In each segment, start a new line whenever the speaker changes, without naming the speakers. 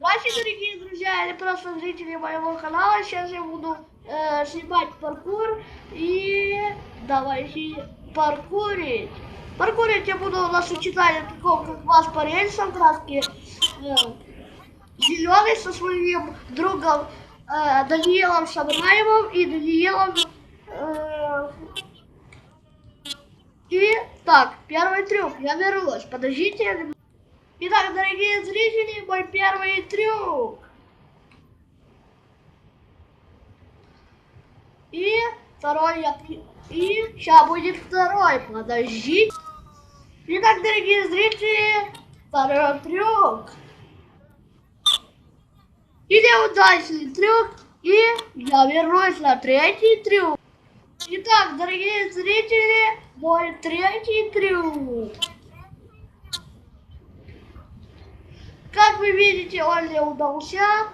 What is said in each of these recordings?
Здравствуйте, дорогие друзья, или просто зрители моего канала. Сейчас я буду э, снимать паркур и давайте паркурить. Паркурить я буду на сочетании такого, как вас по рельсам, краски э, зеленый со своим другом э, Даниилом Шабраевым и Даниилом э, и так, первый трюк, я вернусь, подождите. Итак, дорогие зрители, мой первый трюк. И второй я... И сейчас будет второй, подождите. Итак, дорогие зрители, второй трюк. И неудачный трюк. И я вернусь на третий трюк. Итак, дорогие зрители, мой третий трюк. Вы видите, он не удался.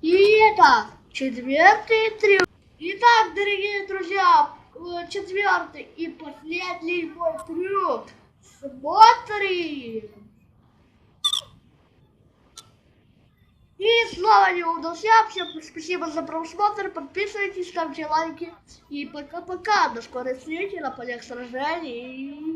И это четвертый трюк. Итак, дорогие друзья, э, четвертый и последний мой трюк. Смотрим. И снова не удался. Всем спасибо за просмотр. Подписывайтесь, ставьте лайки. И пока-пока. До скорой встречи на полях сражений.